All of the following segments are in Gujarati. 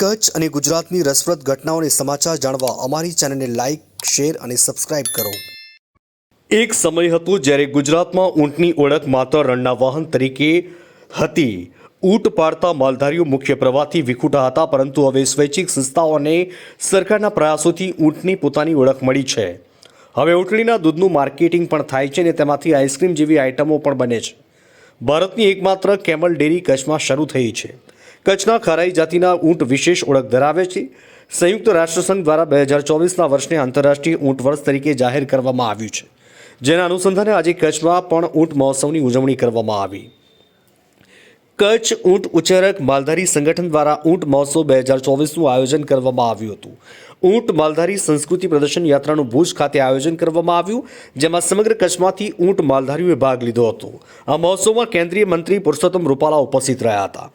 કચ્છ અને ગુજરાતની રસપ્રદ ઘટનાઓને સમાચાર જાણવા અમારી ચેનલને લાઇક શેર અને સબસ્ક્રાઇબ કરો. એક સમય હતો જ્યારે ગુજરાતમાં ઊંટની ઓળખ માત્ર રણના વાહન તરીકે હતી. ઊંટ પાડતા માલધારીઓ મુખ્ય પ્રવાહથી વિખૂટા હતા, પરંતુ હવે સ્વૈચ્છિક સંસ્થાઓ અને સરકારના પ્રયાસોથી ઊંટની પોતાની ઓળખ મળી છે. હવે ઊંટણીના દૂધનું માર્કેટિંગ પણ થાય છે અને તેમાંથી આઈસ્ક્રીમ જેવી આઇટમો પણ બને છે. ભારતની એકમાત્ર કેમલ ડેરી કચ્છમાં શરૂ થઈ છે. કચ્છના ખારાઈ જાતિના ઊંટ વિશેષ ઓળખ ધરાવે છે. સંયુક્ત રાષ્ટ્રસંઘ દ્વારા બે હજાર ચોવીસના વર્ષને આંતરરાષ્ટ્રીય ઊંટ વર્ષ તરીકે જાહેર કરવામાં આવ્યું છે. જેના અનુસંધાને આજે કચ્છમાં પણ ઊંટ મહોત્સવની ઉજવણી કરવામાં આવી. કચ્છ ઊંટ ઉચ્ચારક માલધારી સંગઠન દ્વારા ઊંટ મહોત્સવ બે હજાર ચોવીસનું આયોજન કરવામાં આવ્યું હતું. ઊંટ માલધારી સંસ્કૃતિ પ્રદર્શન યાત્રાનું ભુજ ખાતે આયોજન કરવામાં આવ્યું, જેમાં સમગ્ર કચ્છમાંથી ઊંટ માલધારીઓએ ભાગ લીધો હતો. આ મહોત્સવમાં કેન્દ્રીય મંત્રી પુરુષોત્તમ રૂપાલા ઉપસ્થિત રહ્યા હતા.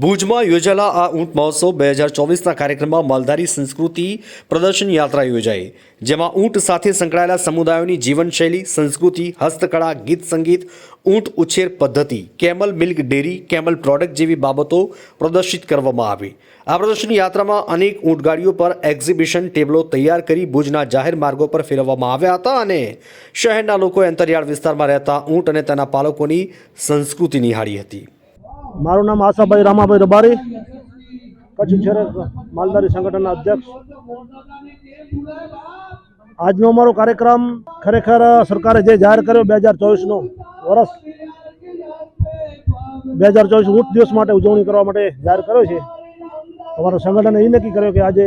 ભુજમાં યોજાયેલા આ ઊંટ મહોત્સવ બે હજાર ચોવીસના કાર્યક્રમમાં માલધારી સંસ્કૃતિ પ્રદર્શન યાત્રા યોજાઈ, જેમાં ઊંટ સાથે સંકળાયેલા સમુદાયોની જીવનશૈલી, સંસ્કૃતિ, હસ્તકળા, ગીત સંગીત, ઊંટ ઉછેર પદ્ધતિ, camel milk dairy, camel product જેવી બાબતો પ્રદર્શિત કરવામાં આવી. આ પ્રદર્શન યાત્રામાં અનેક ઊંટગાડીઓ પર એક્ઝિબિશન ટેબલો તૈયાર કરી ભુજના જાહેર માર્ગો પર ફેરવવામાં આવ્યા હતા અને શહેરના લોકોએ અંતરિયાળ વિસ્તારમાં રહેતા ઊંટ અને તેના પાલકોની સંસ્કૃતિ નિહાળી હતી. મારું નામ આશાભાઈ રામાભાઈ રબારી. કચ્છ શહેર માલધારી સંગઠનના અધ્યક્ષ. આજનો અમારો કાર્યક્રમ ખરેખર સરકારે જે જાહેર કર્યો બે હજાર ચોવીસનો વર્ષ, બે હજાર ચોવીસ ઊંટ દિવસ માટે ઉજવણી કરવા માટે જાહેર કર્યો છે. અમારા સંગઠને એ નક્કી કર્યો કે આજે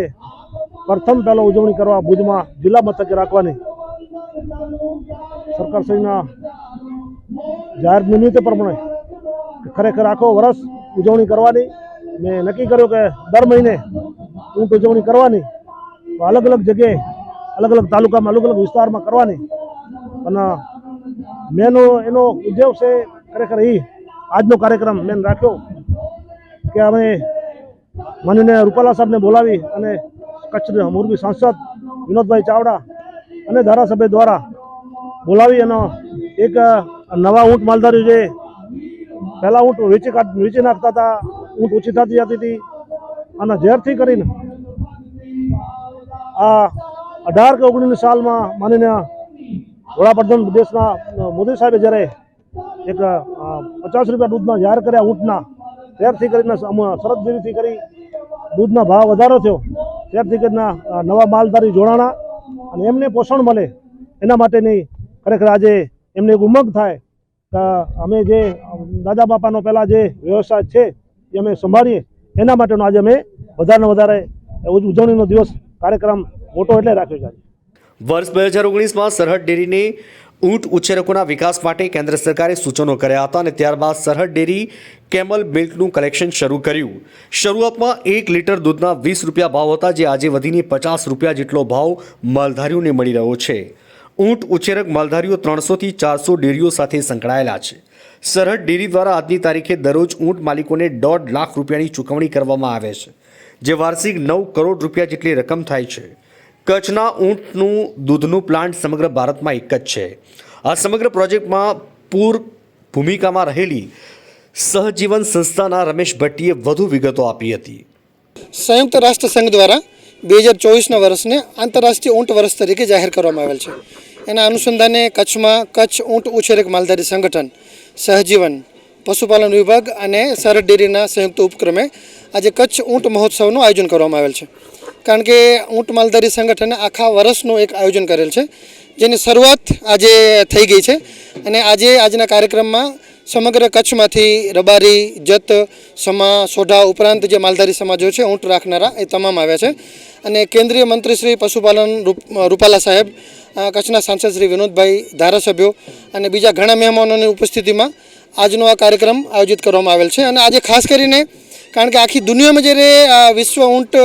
પ્રથમ પહેલો ઉજવણી કરવા ભુજમાં જિલ્લા મથકે રાખવાની. સરકારશ્રીના જાહેર નિમિત્તે પ્રમાણે ખરેખર આખો વર્ષ ઉજવણી કરવાની. મેં નક્કી કર્યું કે દર મહિને ઊંટ ઉજવણી કરવાની. તો અલગ અલગ જગ્યાએ, અલગ અલગ તાલુકામાં, અલગ અલગ વિસ્તારમાં કરવાની. અને મેનો, એનો ઉદ્યોગ છે ખરેખર એ આજનો કાર્યક્રમ મેં રાખ્યો કે અમે માનીને રૂપાલા સાહેબને બોલાવી અને કચ્છ મોરબી સાંસદ વિનોદભાઈ ચાવડા અને ધારાસભ્ય દ્વારા બોલાવી અને એક નવા ઊંટ માલધારી જે પહેલાં ઊંટ વેચી કાઢ, વેચી નાખતા હતા, ઊંટ ઓછી થતી જતી હતી. અને ઝેરથી કરીને આ અઢાર કે ઓગણીસ સાલમાં માનીને વડાપ્રધાન દેશના મોદી સાહેબે જ્યારે એક પચાસ રૂપિયા દૂધના જાહેર કર્યા ઊંટના, ત્યારથી કરીને શરતગીરીથી કરી દૂધના ભાવ વધારો થયો. ત્યારથી કરીને નવા માલધારી જોડાણા. અને એમને પોષણ મળે એના માટેની ખરેખર આજે એમને એક ઉમંગ થાય. અમે જે દાદા બાપાનો પહેલાં જે વ્યવસાય છે એ અમે સંભાળીએ. એના માટેનો આજે અમે વધારે વધારે ઉજવણીનો દિવસ, કાર્યક્રમ મોટો એટલે રાખ્યો છે વર્ષ બે હજાર ઓગણીસમાં સરહદ ડેરીની ઊંટ ઉછેરકોના વિકાસ માટે કેન્દ્ર સરકારે સૂચનો કર્યા હતા અને ત્યારબાદ સરહદ ડેરી કેમલ મિલ્કનું કલેક્શન શરૂ કર્યું. શરૂઆતમાં એક લીટર દૂધના વીસ રૂપિયા ભાવ હતા, જે આજે વધીને પચાસ રૂપિયા જેટલો ભાવ માલધારીઓને મળી રહ્યો છે. ઊંટ ઉછેરક માલધારીઓ ત્રણસોથી ચારસો ડેરીઓ સાથે સંકળાયેલા છે. સરહદ ડેરી દ્વારા આજની તારીખે દરરોજ ઊંટ માલિકોને દોઢ લાખ રૂપિયાની ચૂકવણી કરવામાં આવે છે, જે વાર્ષિક નવ કરોડ રૂપિયા જેટલી રકમ થાય છે. કચ્છના ઊંટનું દૂધનું પ્લાન્ટ સમગ્ર ભારતમાં એક જ છે. આ સમગ્ર પ્રોજેક્ટમાં પૂર ભૂમિકામાં રહેલી સહજીવન સંસ્થાના રમેશ ભટ્ટીએ વધુ વિગતો આપી હતી. સંયુક્ત રાષ્ટ્ર સંઘ દ્વારા બે હજાર ચોવીસના વર્ષને આંતરરાષ્ટ્રીય ઊંટ વર્ષ તરીકે જાહેર કરવામાં આવેલ છે. એના અનુસંધાને કચ્છમાં કચ્છ ઊંટ ઉછેરક માલધારી સંગઠન, સહજીવન, પશુપાલન વિભાગ અને સરહદ ડેરીના સંયુક્ત ઉપક્રમે આજે કચ્છ ઊંટ મહોત્સવનું આયોજન કરવામાં આવેલ છે. કારણ કે ઊંટ માલધારી સંગઠને આખા વર્ષનું એક આયોજન કરેલ છે, જેની શરૂઆત આજે થઈ ગઈ છે અને આજે આજના કાર્યક્રમમાં સમગ્ર કચ્છમાંથી રબારી, જત, સમા, સોઢા ઉપરાંત જે માલધારી સમાજો છે, ઊંટ રાખનારા એ તમામ આવ્યા છે. અને કેન્દ્રીય મંત્રી શ્રી પશુપાલન રૂપાલા સાહેબ કચ્છના સાંસદ શ્રી વિનોદભાઈ ધારાસભ્યો અને બીજા ઘણા મહેમાનોની ઉપસ્થિતિમાં આજનો આ કાર્યક્રમ આયોજિત કરવામાં આવેલ છે. અને આજે ખાસ કરીને કારણ કે આખી દુનિયામાં જ્યારે આ વિશ્વ ઊંટ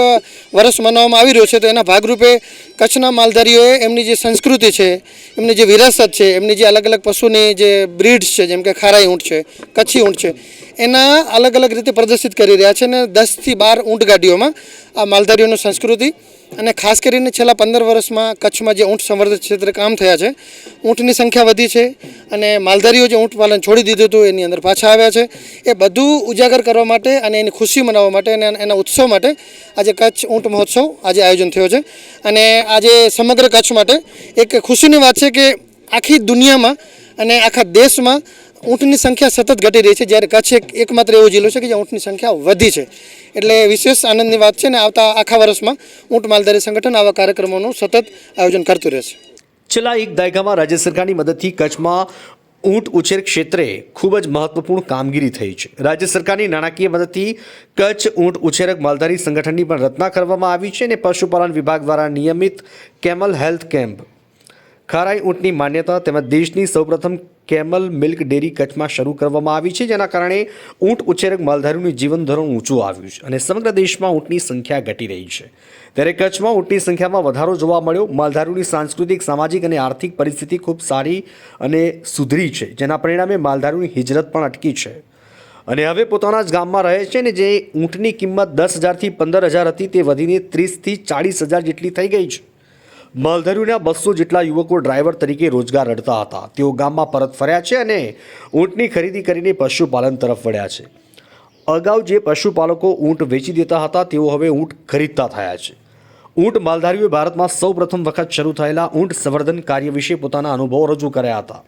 વર્ષ મનાવવામાં આવી રહ્યો છે, તો એના ભાગરૂપે કચ્છના માલધારીઓએ એમની જે સંસ્કૃતિ છે, એમની જે વિરાસત છે, એમની જે અલગ અલગ પશુની જે બ્રીડ્સ છે, જેમ કે ખારાઈ ઊંટ છે, કચ્છી ઊંટ છે, એના અલગ અલગ રીતે પ્રદર્શિત કરી રહ્યા છે અને દસથી બાર ઊંટ ગાડીઓમાં આ માલધારીઓની સંસ્કૃતિ અને ખાસ કરીને છેલ્લા પંદર વર્ષમાં કચ્છમાં જે ઊંટ સંવર્ધન ક્ષેત્રે કામ થયા છે, ઊંટની સંખ્યા વધી છે અને માલધારીઓ જે ઊંટ પાલન છોડી દીધું હતું, એની અંદર પાછા આવ્યા છે. એ બધું ઉજાગર કરવા માટે અને એની ખુશી મનાવવા માટે અને એના ઉત્સવ માટે આજે કચ્છ ઊંટ મહોત્સવ આજે આયોજન થયો છે. અને આજે સમગ્ર કચ્છ માટે એક ખુશીની વાત છે કે આખી દુનિયામાં અને આખા દેશમાં ઊંટની સંખ્યા સતત ઘટી રહી છે. જ્યારે કચ્છ એક એકમાત્ર એવો જિલ્લો છે કે જ્યાં ઊંટની સંખ્યા વધી છે. એટલે વિશેષ આનંદની વાત છે ને આવતા આખા વર્ષમાં ઊંટ માલધારી સંગઠન આવા કાર્યક્રમોનું સતત આયોજન કરતું રહેશે. છેલ્લા એક દાયકામાં રાજ્ય સરકારની મદદથી કચ્છમાં ઊંટ ઉછેર ક્ષેત્રે ખૂબ જ મહત્વપૂર્ણ કામગીરી થઈ છે. રાજ્ય સરકારની નાણાકીય મદદથી કચ્છ ઊંટ ઉછેરક માલધારી સંગઠનની પણ રચના કરવામાં આવી છે અને પશુપાલન વિભાગ દ્વારા નિયમિત કેમલ હેલ્થ કેમ્પ ખારાઈ ઊંટની માન્યતા તેમજ દેશની સૌપ્રથમ કેમલ મિલ્ક ડેરી કચ્છમાં શરૂ કરવામાં આવી છે, જેના કારણે ઊંટ ઉછેરક માલધારીનું જીવન ધોરણ ઊંચું આવ્યું છે અને સમગ્ર દેશમાં ઊંટની સંખ્યા ઘટી રહી છે. ત્યારે કચ્છમાં ઊંટની સંખ્યામાં વધારો જોવા મળ્યો. માલધારીઓની સાંસ્કૃતિક, સામાજિક અને આર્થિક પરિસ્થિતિ ખૂબ સારી અને સુધરી છે, જેના પરિણામે માલધારીઓની હિજરત પણ અટકી છે. અને હવે પોતાના જ ગામમાં રહે છે ને જે ઊંટની કિંમત દસ હજારથી પંદર હજાર હતી, તે વધીને ત્રીસથી ચાળીસ હજાર જેટલી થઈ ગઈ છે. માલધારીઓના બસો જેટલા યુવકો ડ્રાઈવર તરીકે રોજગાર રડતા હતા. તેઓ ગામમાં પરત ફર્યા છે અને ઊંટની ખરીદી કરીને પશુપાલન તરફ વળ્યા છે. અગાઉ જે પશુપાલકો ઊંટ વેચી દેતા હતા, તેઓ હવે ઊંટ ખરીદતા થયા છે. ઊંટ માલધારીઓએ ભારતમાં સૌ પ્રથમ વખત શરૂ થયેલા ઊંટ સંવર્ધન કાર્ય વિશે પોતાના અનુભવો રજૂ કર્યા હતા.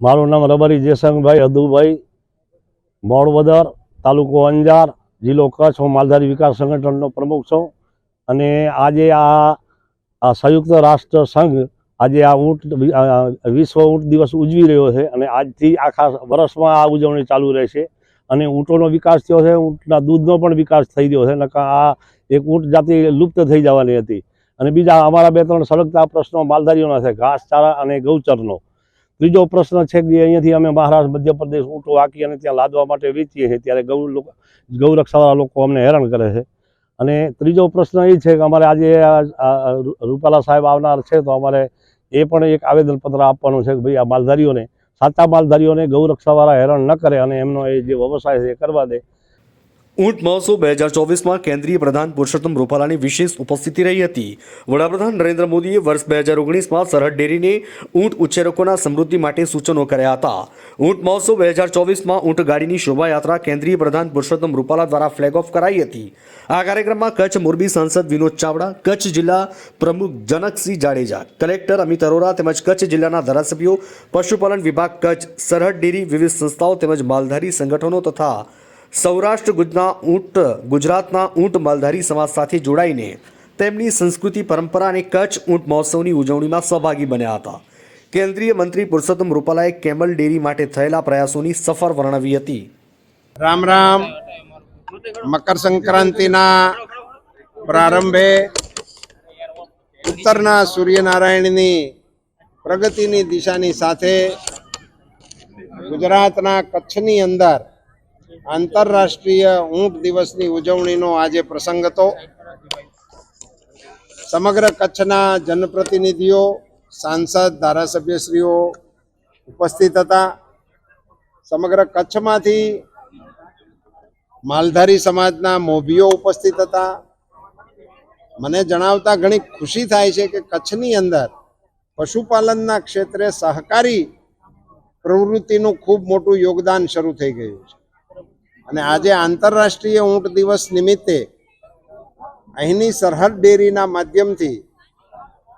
મારું નામ રબારી જયસંગભાઈ અદુભાઈ, મોડવદર તાલુકો અંજાર, જિલ્લો કચ્છ. હું માલધારી વિકાસ સંગઠનનો પ્રમુખ છું. અને આજે આ આ સંયુક્ત રાષ્ટ્ર સંઘ આજે આ ઊંટ વિશ્વ ઊંટ દિવસ ઉજવી રહ્યો છે અને આજથી આખા વર્ષમાં આ ઉજવણી ચાલુ રહેશે. અને ઊંટોનો વિકાસ થયો છે, ઊંટના દૂધનો પણ વિકાસ થઈ ગયો છે નકા આ એક ઊંટ જાતિ લુપ્ત થઈ જવાની હતી. અને બીજા અમારા બે ત્રણ સળગતા પ્રશ્નો માલધારીઓના છે ઘાસચારા અને ગૌચરનો. ત્રીજો પ્રશ્ન છે કે અહીંયાથી અમે મહારાષ્ટ્ર, મધ્યપ્રદેશ ઊંટો હાકી અને ત્યાં લાદવા માટે વેચીએ છીએ, ત્યારે ગૌ ગૌરક્ષાવાળા લોકો અમને હેરાન કરે છે. અને ત્રીજો પ્રશ્ન એ છે કે અમારે આજે રૂપાલા સાહેબ આવનાર છે તો અમારે એ પણ એક આવેદનપત્ર આપવાનું છે કે ભાઈ આ માલધારીઓને, સાચા માલધારીઓને ગૌરક્ષાવાળા હેરાન ન કરે અને એમનો એ જે વ્યવસાય છે એ કરવા દે. ઊંટ મહોત્સવ બે હજાર ચોવીસમાં કેન્દ્રીય પ્રધાન પુરુષોત્તમ રૂપાલાની વિશેષ ઉપસ્થિતિ રહી હતી. વડાપ્રધાન નરેન્દ્ર મોદીએ વર્ષ બે હજાર ઓગણીસમાં સરહદ ડેરીને ઊંટ ઉછેરકોના સમૃદ્ધિ માટે સૂચનો કર્યા હતા. ઊંટ મહોત્સવ બે હજાર ચોવીસમાં ઊંટ ગાડીની શોભાયાત્રા કેન્દ્રીય પ્રધાન પુરુષોત્તમ રૂપાલા દ્વારા ફ્લેગ ઓફ કરાઈ હતી. આ કાર્યક્રમમાં કચ્છ મોરબી સાંસદ વિનોદ ચાવડા, કચ્છ જિલ્લા પ્રમુખ જનકસિંહ જાડેજા, કલેક્ટર અમિત અરોરા તેમજ કચ્છ જિલ્લાના ધારાસભ્યો, પશુપાલન વિભાગ કચ્છ, સરહદ ડેરી વિવિધ સંસ્થાઓ તેમજ માલધારી સંગઠનો તથા સૌરાષ્ટ્ર ગુજના ઊંટ, ગુજરાતના ઊંટ માલધારી સમાજ સાથે જોડાઈને તેમની સંસ્કૃતિ, પરંપરા અને કચ્છ ઊંટ મહોત્સવની ઉજવણીમાં સહભાગી બન્યા હતા. કેન્દ્રીય મંત્રી પુરુષોત્તમ રૂપાલાએ કેમલ ડેરી માટે થયેલા પ્રયાસોની સફર વર્ણવી હતી. રામ રામ. મકર સંક્રાંતિના પ્રારંભે ઉત્તરના સૂર્યનારાયણની પ્રગતિની દિશાની સાથે ગુજરાતના કચ્છની અંદર આંતરરાષ્ટ્રીય ઊંટ દિવસની ઉજવણીનો આજે પ્રસંગ હતો. સમગ્ર કચ્છના જનપ્રતિનિધિઓ, સાંસદ, ધારાસભ્યશ્રીઓ ઉપસ્થિત હતા. સમગ્ર કચ્છમાંથી માલધારી સમાજના મોભીઓ ઉપસ્થિત હતા. મને જણાવતા ઘણી ખુશી થાય છે કે કચ્છની અંદર પશુપાલનના ક્ષેત્રે સહકારી પ્રવૃત્તિનું ખૂબ મોટું યોગદાન શરૂ થઈ ગયું છે. અને આજે આંતરરાષ્ટ્રીય ઊંટ દિવસ નિમિત્તે અહીંની સરહદ ડેરીના માધ્યમથી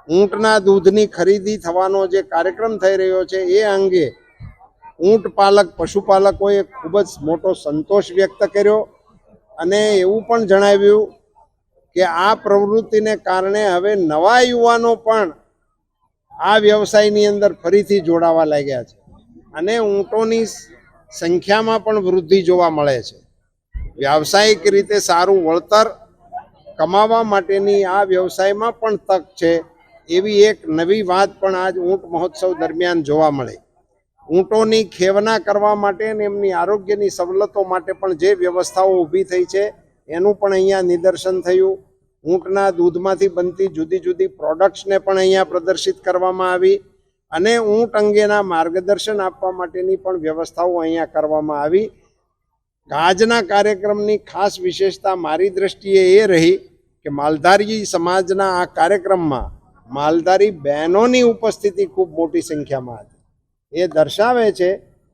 ઊંટના દૂધની ખરીદી થવાનો જે કાર્યક્રમ થઈ રહ્યો છે, એ અંગે ઊંટ પાલક, પશુપાલકોએ ખૂબ જ મોટો સંતોષ વ્યક્ત કર્યો અને એવું પણ જણાવ્યું કે આ પ્રવૃત્તિને કારણે હવે નવા યુવાનો પણ આ વ્યવસાયની અંદર ફરીથી જોડાવા લાગ્યા છે. અને ઊંટોની સંખ્યામાં પણ વૃદ્ધિ જોવા મળે છે. વ્યાવસાયિક રીતે સારું વળતર કમાવા માટેની આ વ્યવસાયમાં પણ તક છે. એવી એક નવી વાત પણ આજ ઊંટ મહોત્સવ દરમિયાન જોવા મળે. ઊંટોની ખેવના કરવા માટે અને એમની આરોગ્યની સવલતો માટે પણ જે વ્યવસ્થાઓ ઊભી થઈ છે, એનું પણ અહીંયા નિદર્શન થયું. ઊંટના દૂધમાંથી બનતી જુદી જુદી પ્રોડક્ટ્સને પણ અહીંયા પ્રદર્શિત કરવામાં આવી. અને ઊંટ અંગેના માર્ગદર્શન આપવા માટેની પણ વ્યવસ્થાઓ અહીંયા કરવામાં આવી. આજના કાર્યક્રમની ખાસ વિશેષતા મારી દ્રષ્ટિએ એ રહી કે માલધારી સમાજના આ કાર્યક્રમમાં માલધારી બહેનોની ઉપસ્થિતિ ખૂબ મોટી સંખ્યામાં હતી. એ દર્શાવે છે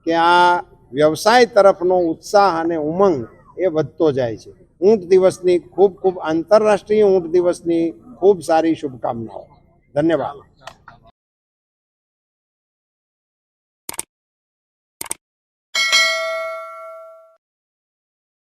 કે આ વ્યવસાય તરફનો ઉત્સાહ અને ઉમંગ એ વધતો જાય છે. ઊંટ દિવસની ખૂબ ખૂબ આંતરરાષ્ટ્રીય ઊંટ દિવસની ખૂબ સારી શુભકામનાઓ. ધન્યવાદ.